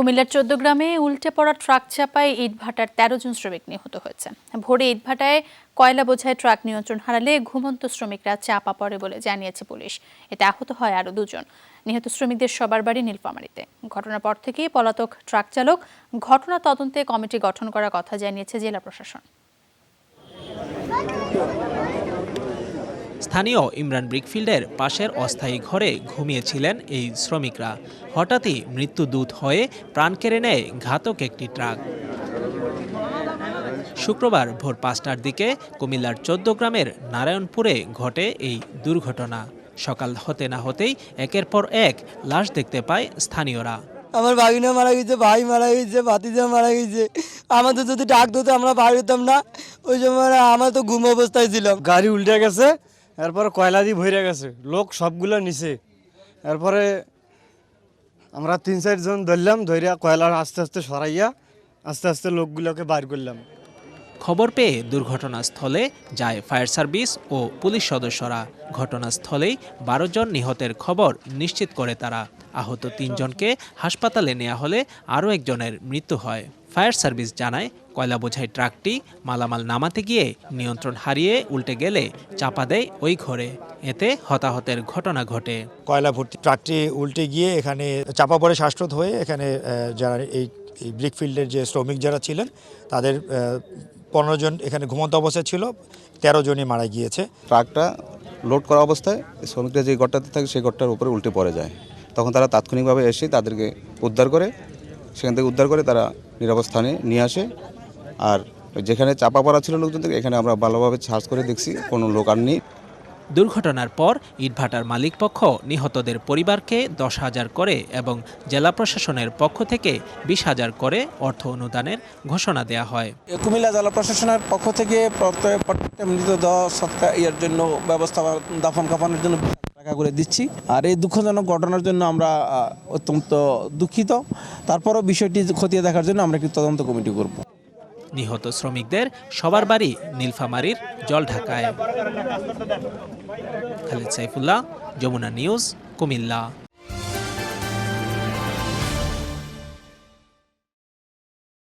কুমিল্লার চোদ্দ গ্রামে উল্টে পড়া ট্রাক চাপায় ইটভাটার তেরো জন শ্রমিক নিহত হয়েছে ভোরে ইটভাটায় কয়লা বোঝায় ট্রাক নিয়ন্ত্রণ হারালে ঘুমন্ত শ্রমিকরা চাপা পড়ে বলে জানিয়েছে পুলিশ। এতে আহত হয় আরও দুজন। নিহত শ্রমিকদের সবার বাড়ি নীলফামারীতে। ঘটনার পর থেকেই পলাতক ট্রাক চালক ঘটনা তদন্তে কমিটি গঠন করার কথা জানিয়েছে জেলা প্রশাসন। স্থানীয় ইমরান ব্রিকফিল্ডের পাশের অস্থায়ী ঘরে ঘুমিয়েছিলেন এই শ্রমিকরা। হঠাৎই মৃত্যুদূত হয়ে প্রাণ কেড়ে নেয় ঘাতক একটি ট্রাক। শুক্রবার ভোর পাঁচটার দিকে কুমিল্লার চোদ্দ গ্রামের নারায়ণপুরে ঘটে এই দুর্ঘটনা। সকাল হতে না হতেই একের পর এক লাশ দেখতে পায় স্থানীয়রা। আমার ভাগিনা মারা গেছে ভাই মারা গেছে ভাতিজা মারা গেছে। আমাদের যদি ডাক দিত আমরা বাইর হতাম না। ওই সময় আমার তো ঘুম অবস্থায় ছিলাম। গাড়ি উল্টে গেছে এরপরে কয়লা দিয়ে ভরে গেছে। লোক সবগুলো নিচে এরপরে আমরা তিন চারজন ধরলাম ধরিয়া কয়লা আস্তে আস্তে সরাইয়া আস্তে আস্তে লোকগুলোকে বার করলাম। খবর পেয়ে দুর্ঘটনাস্থলে যায় ফায়ার সার্ভিস ও পুলিশ সদস্যরা। ঘটনাস্থলেই বারো জন নিহতের খবর নিশ্চিত করে তারা। আহত তিনজনকে হাসপাতালে নেওয়া হলে আরও একজনের মৃত্যু হয়। ফায়ার সার্ভিস জানায় কয়লা বোঝাই ট্রাকটি মালামাল নামাতে গিয়ে নিয়ন্ত্রণ হারিয়ে উল্টে গেলে চাপা দেয় ওই ঘরে। এতে হতাহতের ঘটনা ঘটে। কয়লা ভর্তি ট্রাকটি উল্টে গিয়ে এখানে চাপা পড়ে শ্বাসরোধ হয়ে এখানে যারা এই এই ব্রিকফিল্ডের যে শ্রমিক যারা ছিলেন তাদের পনেরো জন এখানে ঘুমন্ত অবস্থায় ছিল তেরো জনই মারা গিয়েছে। ট্রাকটা লোড করা অবস্থায় শ্রমিকরা যে ঘরটাতে থাকে সেই ঘরটার উপরে উল্টে পড়ে যায়। তখন তারা তাৎক্ষণিকভাবে এসে তাদেরকে উদ্ধার করে সেখান থেকে উদ্ধার করে তারা নিরাপদ স্থানে নিয়ে আসে। আর যেখানে চাপা পড়া ছিল লোকজন থেকে এখানে আমরা ভালোভাবে সার্চ করে দেখছি কোনো লোক আর নেই। দুর্ঘটনার পর ইটভাটার মালিকপক্ষ নিহতদের পরিবারকে দশ হাজার করে এবং জেলা প্রশাসনের পক্ষ থেকে বিশ হাজার করে অর্থ অনুদানের ঘোষণা দেয়া হয়। কুমিল্লা জেলা প্রশাসনের পক্ষ থেকে মৃতদেহ সৎকার ইয়ের জন্য ব্যবস্থা দাফন কাফানোর জন্য টাকা করে দিচ্ছি। আর এই দুঃখজনক ঘটনার জন্য আমরা অত্যন্ত দুঃখিত। তারপরও বিষয়টি খতিয়ে দেখার জন্য আমরা একটি তদন্ত কমিটি করব। নিহত শ্রমিকদের সবার বাড়ি নীলফামারির জল ঢাকায় খালিদ সাইফুল্লাহ, যমুনা নিউজ, কুমিল্লা।